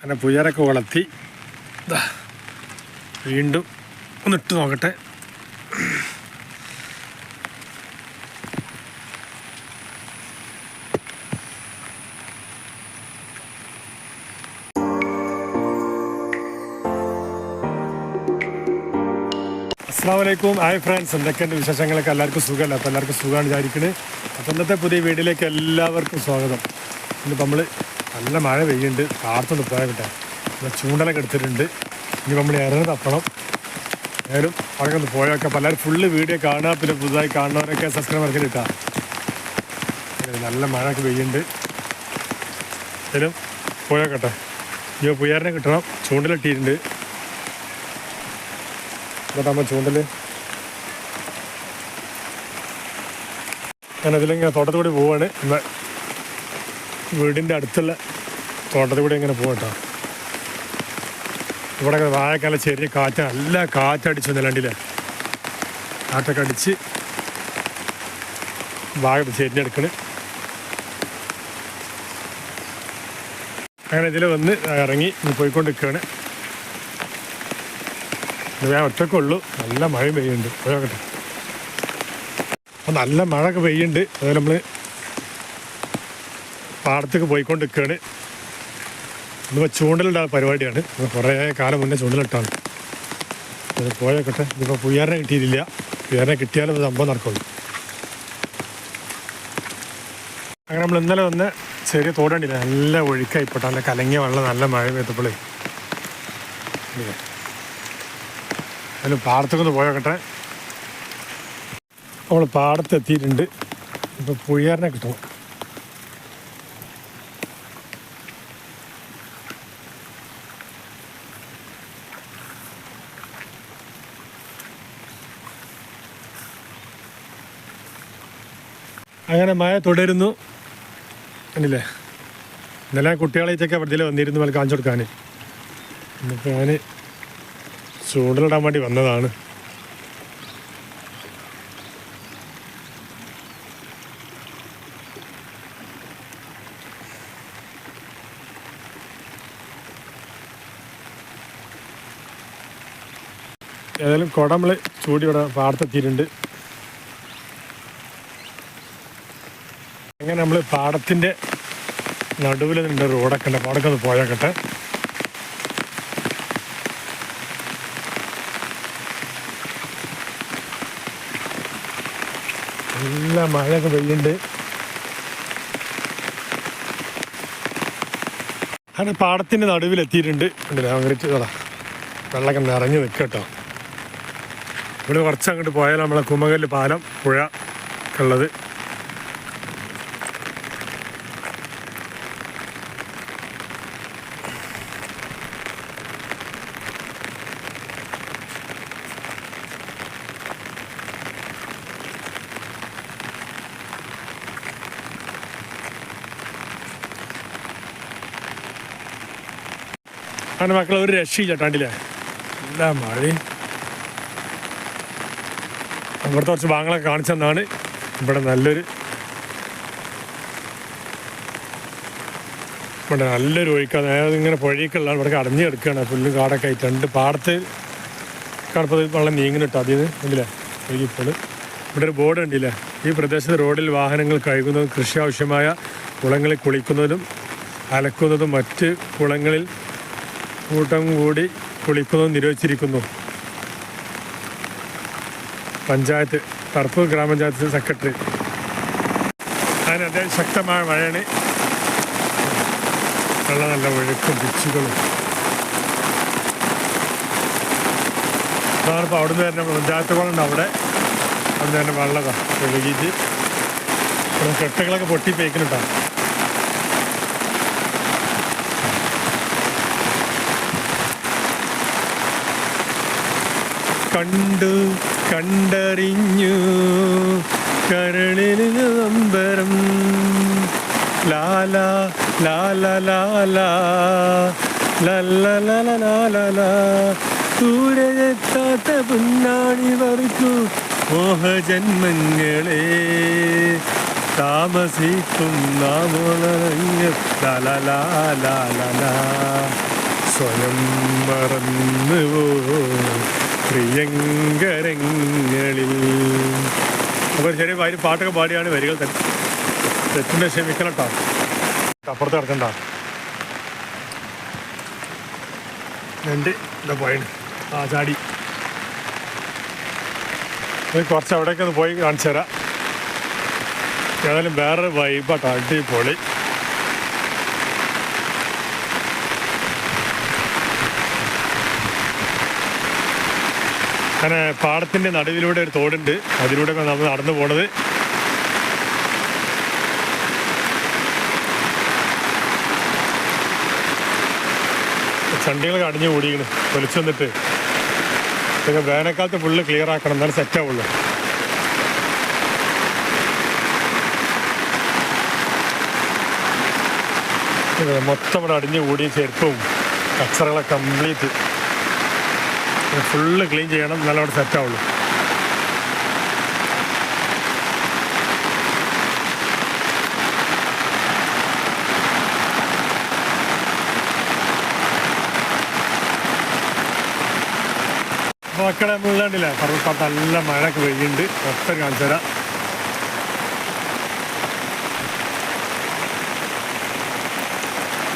അങ്ങനെ പുയറൊക്കെ വളർത്തി വീണ്ടും ഒന്ന് ഇട്ട് നോക്കട്ടെ അസ്സാമലൈക്കും ഹായ് ഫ്രണ്ട്സ്. എന്തൊക്കെയുണ്ട് വിശേഷങ്ങളൊക്കെ? എല്ലാവർക്കും സുഖമല്ല? അപ്പോൾ എല്ലാവർക്കും സുഖമാണ് വിചാരിക്കുന്നത് അപ്പോൾ ഇന്നത്തെ പുതിയ വീഡിയോയിലേക്ക് എല്ലാവർക്കും സ്വാഗതം. ഇന്നിപ്പോൾ നമ്മൾ നല്ല മഴ പെയ്യുന്നുണ്ട്. കാർത്തൊന്ന് പോയാകട്ടെ ഇവിടെ ചൂണ്ടലൊക്കെ എടുത്തിട്ടുണ്ട്. ഇനി നമ്മൾ ഇറങ്ങി തപ്പണം. ഏതായാലും അവിടെ ഒന്ന് പോയൊക്കെ പലരും ഫുള്ള് വീഡിയോ കാണുക. പിന്നെ പുതുതായി കാണുന്നവരൊക്കെ സബ്സ്ക്രൈബ് കിട്ടുക നല്ല മഴയൊക്കെ പെയ്യുന്നുണ്ട്. ഏതായാലും പോയോക്കട്ടെ ഇനി പുയ്യാറിനെ കിട്ടണം. ചൂണ്ടലിട്ടിട്ടുണ്ട് എന്നിട്ട് അമ്മ ചൂണ്ടൽ. ഞാൻ അതിലിങ്ങനെ തോട്ടത്തോടെ പോവാണ് വീടിന്റെ അടുത്തുള്ള തോട്ടത്തിൽ കൂടി ഇങ്ങനെ പോകട്ടോ ഇവിടെ വാഴക്കാല ചെറിയ കാറ്റ് നല്ല കാറ്റടിച്ചു നിലണ്ടില്ലേ കാറ്റൊക്കെ അടിച്ച് വാഴ ചെരിഞ്ഞെടുക്കണ് അങ്ങനെ ഇതിൽ വന്ന് ഇറങ്ങി പോയിക്കൊണ്ടിരിക്കുകയാണ്. ഞാൻ ഞാൻ ഒറ്റക്കുള്ളൂ നല്ല മഴ പെയ്യുന്നുണ്ട്. പോയോക്കട്ടെ അപ്പോൾ നല്ല മഴ ഒക്കെ പെയ്യുന്നുണ്ട്. അതുപോലെ നമ്മൾ പാടത്തേക്ക് പോയിക്കൊണ്ടിരിക്കുകയാണ്. ഇന്നിപ്പോൾ ചൂണ്ടലിട്ട പരിപാടിയാണ്. കുറേ കാലം മുന്നേ ചൂണ്ടലിട്ടാണ് ഇത് പോയോക്കട്ടെ. ഇതിപ്പോൾ പുയ്യാറിനെ കിട്ടിയിട്ടില്ല. പുയ്യാറിനെ കിട്ടിയാലും സംഭവം നടക്കുള്ളൂ. അങ്ങനെ നമ്മൾ ഇന്നലെ വന്ന് ചെറിയ തോടണ്ടില്ല നല്ല ഒഴുക്കായിപ്പോട്ടെ നല്ല കലങ്ങിയ വെള്ളം നല്ല മഴ പെയ്തപ്പോഴേ ഇല്ലേ അതിന് പാടത്തൊക്കെ ഒന്ന് പോയോക്കട്ടെ. നമ്മൾ പാടത്തെത്തിയിട്ടുണ്ട് ഇപ്പോൾ പുയ്യാറിനെ കിട്ടണം. അങ്ങനെ മഴ തുടരുന്നു. കണ്ടില്ലേ? ഇന്നലെ കുട്ടികളേക്കൊക്കെ വെറുതെ വന്നിരുന്നു മല കാണിച്ചു കൊടുക്കാൻ ഇന്നിപ്പോൾ ഞാൻ ചൂണ്ടലിടാൻ വേണ്ടി വന്നതാണ്. ഏതായാലും കുട നമ്മൾ ചൂടി ഇവിടെ പാടത്തെത്തിയിട്ടുണ്ട് അങ്ങനെ നമ്മൾ പാടത്തിന്റെ നടുവിൽ നിന്ന് റോഡൊക്കെ ഉണ്ട്. പാടൊക്കെ ഒന്ന് പോയാക്കട്ടെ. നല്ല മഴയൊക്കെ പെയ്യുന്നുണ്ട്. അങ്ങനെ പാടത്തിന്റെ നടുവിൽ എത്തിയിട്ടുണ്ട്. ഉണ്ടല്ലേ അങ്ങോട്ട് ഇതാ. വെള്ളമൊക്കെ നിറഞ്ഞു നിൽക്കട്ടോ കേട്ടോ. ഇവിടെ കുറച്ച് അങ്ങോട്ട് പോയാൽ നമ്മളെ കുമകൽ പാലം പുഴ ഉള്ളത്. അങ്ങനെ മക്കളെ ഒരു രക്ഷയില്ല കണ്ടില്ലേ എല്ലാ മഴയും ഇവിടുത്തെ കുറച്ച് ഭാഗങ്ങളൊക്കെ കാണിച്ചെന്നാണ് ഇവിടെ നല്ലൊരു ഇവിടെ നല്ലൊരു ഒഴുക്കാണ്. അതായത് ഇങ്ങനെ പുഴയൊക്കെയുള്ള ഇവിടെ അടഞ്ഞു കിടക്കുകയാണ്. പുല്ലും കാടൊക്കെ ആയിട്ട് രണ്ട് പാടത്ത് കടപ്പത് വെള്ളം നീങ്ങുന്നിട്ടോ അതിൽ നിന്ന് കണ്ടില്ലേ ഒഴുകിപ്പോൾ ഇവിടെ ഒരു ബോർഡ് ഉണ്ടല്ലേ ഈ പ്രദേശത്ത് റോഡിൽ വാഹനങ്ങൾ കഴുകുന്നതും കൃഷി ആവശ്യമായ കുളങ്ങളിൽ കുളിക്കുന്നതും അലക്കുന്നതും മറ്റ് കുളങ്ങളിൽ കൂട്ടം കൂടി കുളിക്കുന്നതും നിരോധിച്ചിരിക്കുന്നു. പഞ്ചായത്ത് തർപ്പൂർ ഗ്രാമപഞ്ചായത്ത് സെക്രട്ടറി. അതിന് അത്യാവശ്യം ശക്തമായ മഴയാണ് നല്ല നല്ല ഒഴുക്കും പിച്ചുകളും. അതാണ് ഇപ്പോൾ അവിടുന്ന് തന്നെ പഞ്ചായത്ത് കുളമുണ്ട് അവിടെ. അവിടുന്ന് തന്നെ വെള്ളതാണ് ഒഴുകിയിട്ട് കെട്ടുകളൊക്കെ പൊട്ടി കണ്ടു കണ്ടറിഞ്ഞു കരളിൽ നമ്പരം ലാല ലാല ലാല ലല്ലലലലാലല സൂര്യത്താത്ത പുന്നാണി വർക്കു മോഹജന്മങ്ങളെ താമസിക്കും നാമോളറിഞ്ഞ ലലലാലല സ്വയം മറന്നുവോ പ്രിയങ്കരങ്ങളിൽ അപ്പോൾ ചെറിയ വരി പാട്ടൊക്കെ പാടിയാണ് വരികൾ തന്നെ തെറ്റിന്റെ ക്ഷമിക്കണം കേട്ടോ അപ്പുറത്ത് കിടക്കണ്ട. എന്റെ എന്താ പോയാണ് ആ ചാടി. ഇത് കുറച്ച് അവിടേക്ക് ഒന്ന് പോയി കാണിച്ചു തരാം ഏതായാലും വേറെ വൈബാട്ടോ അടിപൊളി. അങ്ങനെ പാടത്തിന്റെ നടുവിലൂടെ ഒരു തോടുണ്ട്. അതിലൂടെ നമ്മൾ നടന്നു പോണത്. ചണ്ടികൾ കടഞ്ഞു കൂടിയാണ് പൊലിച്ചു വന്നിട്ട്. ഇതൊക്കെ വേനൽക്കാലത്ത് ഫുള്ള് ക്ലിയർ ആക്കണം. എന്നാലും സെറ്റ് ആവുള്ളൂ. ഇത് മൊത്തം ഇവിടെ അടിഞ്ഞു കൂടിയ ചെരുപ്പും കച്ചറകളൊക്കെ കംപ്ലീറ്റ് ഫുള്ള് ക്ലീൻ ചെയ്യണം നല്ലവണ്ണം സെറ്റാവുള്ളൂ മക്കളെ മുള്ളണ്ടില്ലേ പറവപ്പാട്ട് നല്ല മഴയൊക്കെ പെയ്യുന്നുണ്ട്. ഒറ്റ കാണിച്ചു തരാം.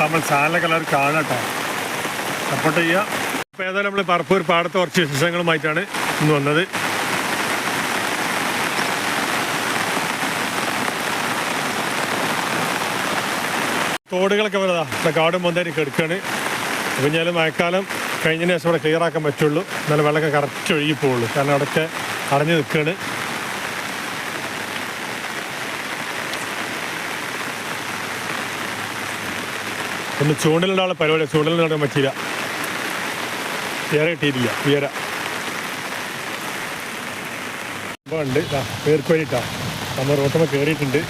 നമ്മൾ ചാനലൊക്കെ എല്ലാവരും കാണട്ടോ സപ്പോർട്ട് ചെയ്യുക. അപ്പോൾ ഏതായാലും നമ്മൾ പറപ്പൂർ പാടത്തെ കുറച്ച് വിശേഷങ്ങളുമായിട്ടാണ് ഇന്ന് വന്നത്. തോടുകളൊക്കെ വലുതാ. ഇവിടെ കാടും പൊന്തേരി കെടുക്കാണ് അപ്പം മഴക്കാലം കഴിഞ്ഞതിന് ശേഷം ഇവിടെ ക്ലിയർ ആക്കാൻ പറ്റുള്ളൂ. എന്നാലും വെള്ളമൊക്കെ കറക്റ്റ് ഒഴുകി പോവുള്ളൂ കാരണം അവിടെയൊക്കെ അടഞ്ഞു നിൽക്കുകയാണ് ഒന്ന് ചൂണ്ടലിനുള്ള പരിപാടി. ചൂണ്ടലിന് നടക്കാൻ പറ്റിയില്ല. ഉണ്ട് പേർക്കോയിട്ടാ നമ്മൾ റോട്ടമ്മ കയറിയിട്ടുണ്ട്.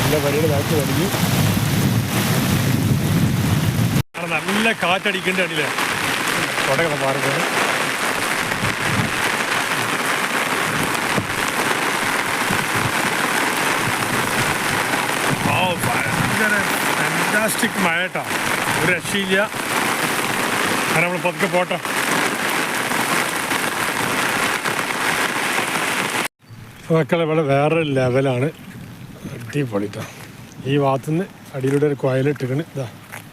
നല്ല വരിയുടെ ബാക്ക് തുടങ്ങി നല്ല അടിയില്ലേ കൊടകളെ മാറുന്നത് ആ ഭയങ്കര ഫാന്റാസ്റ്റിക് മഴ ഒരു രക്ഷയില്ല. അങ്ങനെ നമ്മൾ പതുക്കെ പോട്ടെ. മക്കളെ ഇവിടെ വേറെ ലെവലാണ്. അടിപൊളിട്ടോ ഈ ഭാഗത്തുനിന്ന് അടിയിലൂടെ ഒരു കോയലിട്ടിക്കണ് ഇതാ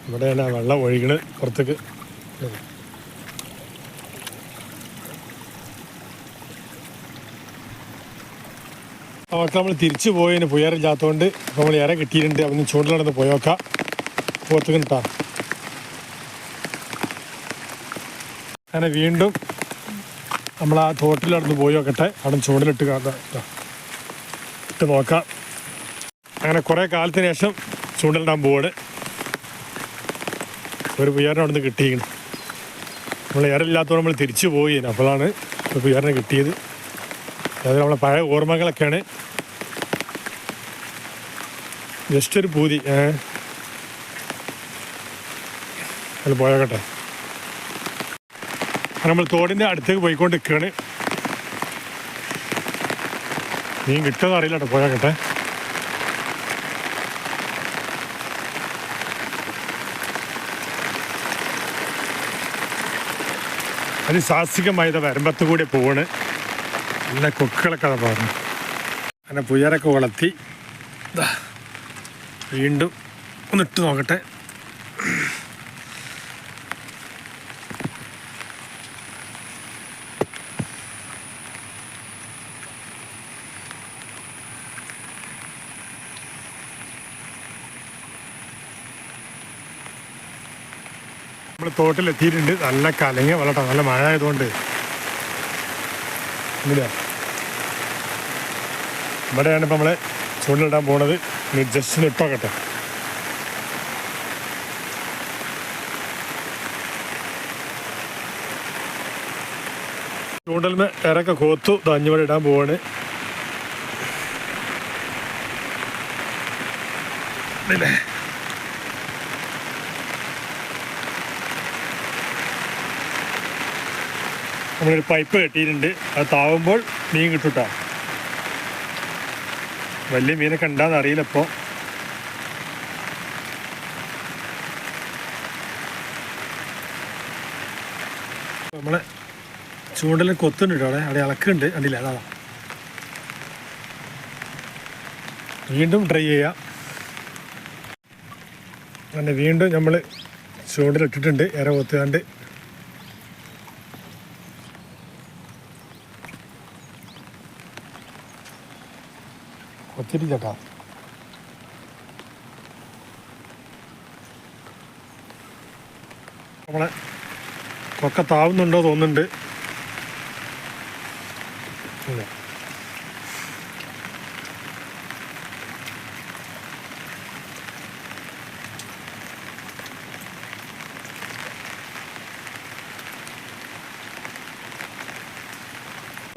ഇവിടെയാണ് ആ വെള്ളം ഒഴുകണ് പുറത്തേക്ക്. മക്കൾ നമ്മൾ തിരിച്ചു പോയതിന് പുയറില്ലാത്തതുകൊണ്ട് നമ്മൾ ഇര കിട്ടിയിട്ടുണ്ട്. അവന് ചൂണ്ടിലടന്ന് പോയോക്കാം പുറത്തേക്ക് കിട്ടാ. അങ്ങനെ വീണ്ടും നമ്മൾ ആ തോട്ടിലടന്ന് പോയി നോക്കട്ടെ. അവിടെ ചൂടിലിട്ട് കാണാം ട്ടോ. ഇട്ട് നോക്കാം. അങ്ങനെ കുറേ കാലത്തിന് ശേഷം ചൂണ്ടലിടാൻ പോവാണ്. ഒരു പുയ്യാറിനെ അവിടെ നിന്ന് കിട്ടിയിരിക്കണം നമ്മൾ ഏറില്ലാത്തവർ നമ്മൾ തിരിച്ചു പോയി. അപ്പോഴാണ് ഒരു പുയ്യാറിനെ കിട്ടിയത്. അതായത് നമ്മളെ പഴയ ഓർമ്മകളൊക്കെയാണ്. ജസ്റ്റ് ഒരു പൂതി. ഏ അതിൽ പോയാകട്ടെ. നമ്മൾ തോടിന്റെ അടുത്തേക്ക് പോയിക്കൊണ്ട് നിൽക്കുകയാണ് മീൻ കിട്ടുമെന്ന് അറിയില്ല കേട്ടോ പോയോക്കട്ടെ അതിസാഹസികമായത് വരമ്പത്ത് കൂടി പോവാണ്. നല്ല കൊക്കുകളൊക്കെ അത് പറഞ്ഞു അങ്ങനെ പുയറൊക്കെ വളർത്തി വീണ്ടും ഒന്നിട്ട് നോക്കട്ടെ. നമ്മൾ തോട്ടിലെത്തിയിട്ടുണ്ട്. നല്ല കലങ്ങ വളട്ടോ നല്ല മഴ ആയതുകൊണ്ട് ഇവിടെയാണ് ഇപ്പം നമ്മളെ ചൂണ്ടിലിടാൻ പോണത്. ജസ്റ്റ് ഒന്ന് ഇട്ടോക്കട്ടെ. ചൂണ്ടലിന് ഇറക്കെ കോത്തു. അഞ്ഞുമണി ഇടാൻ പോവാണ്. ഇല്ലേ? നമ്മളൊരു പൈപ്പ് കെട്ടിയിട്ടുണ്ട്. അത് താവുമ്പോൾ മീൻ കിട്ടും വലിയ മീനൊക്കെ ഉണ്ടാന്ന് അറിയില്ല ഇപ്പോൾ നമ്മളെ ചൂണ്ടൽ കൊത്തുന്നുണ്ട് അവിടെ. അവിടെ ഇളക്കുന്നുണ്ട് കണ്ടില്ല? അതാ. വീണ്ടും ട്രൈ ചെയ്യാം. അങ്ങനെ വീണ്ടും നമ്മൾ ചൂണ്ടലിട്ടിട്ടുണ്ട് ഇര കൊത്തുകാണ്ട്. കൊത്തിരി ചേട്ടാ നമ്മളെ കൊക്ക താവുന്നുണ്ടോ തോന്നുന്നുണ്ട്. ഇല്ല.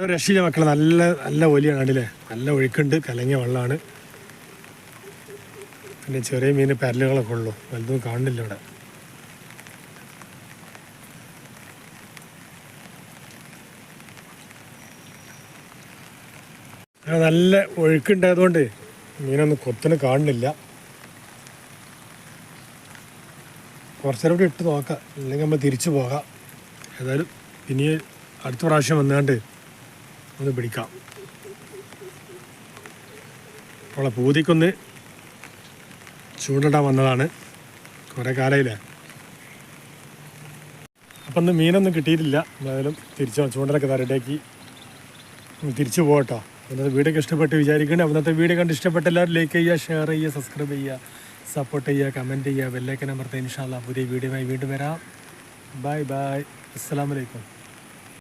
ഒരു രക്ഷയില്ല നല്ല നല്ല ഒലിയാണ് കണ്ടില്ലേ? നല്ല ഒഴുക്കുണ്ട് കലങ്ങിയ വെള്ളമാണ്. പിന്നെ ചെറിയ മീൻ പരലുകളൊക്കെ ഉള്ളൂ വലുതും കാണുന്നില്ല ഇവിടെ. നല്ല ഒഴുക്കുണ്ടായതുകൊണ്ട് മീനൊന്നും കൊത്തിന് കാണുന്നില്ല. കുറച്ചേരം കൂടി ഇട്ട് നോക്കാം അല്ലെങ്കിൽ നമ്മൾ തിരിച്ചു പോകാം. ഏതായാലും ഇനി അടുത്ത പ്രാവശ്യം വന്നാണ്ട് ഒന്ന് പിടിക്കാം. അവളെ പൂതിക്കൊന്ന് ചൂണ്ടിടാൻ വന്നതാണ് കുറേ കാലയില്ല. അപ്പം ഇന്ന് മീനൊന്നും കിട്ടിയിട്ടില്ല. എന്തായാലും തിരിച്ചു ചൂണ്ടലൊക്കെ തരട്ടേക്ക് തിരിച്ചു പോകട്ടോ ഇന്നത്തെ വീഡിയോ ഇഷ്ടപ്പെട്ട് വിചാരിക്കുന്നുണ്ട് അന്നത്തെ വീഡിയോ കണ്ട് ഇഷ്ടപ്പെട്ട എല്ലാവരും ലൈക്ക് ചെയ്യുക ഷെയർ ചെയ്യുക സബ്സ്ക്രൈബ് ചെയ്യുക സപ്പോർട്ട് ചെയ്യുക കമന്റ് ചെയ്യുക ബെല്ലൈക്കൻ അമർത്തുക. ഇൻഷാല്ല പുതിയ വീഡിയോയുമായി വീണ്ടും വരാം. ബൈ ബൈ അസ്സാം വലൈക്കും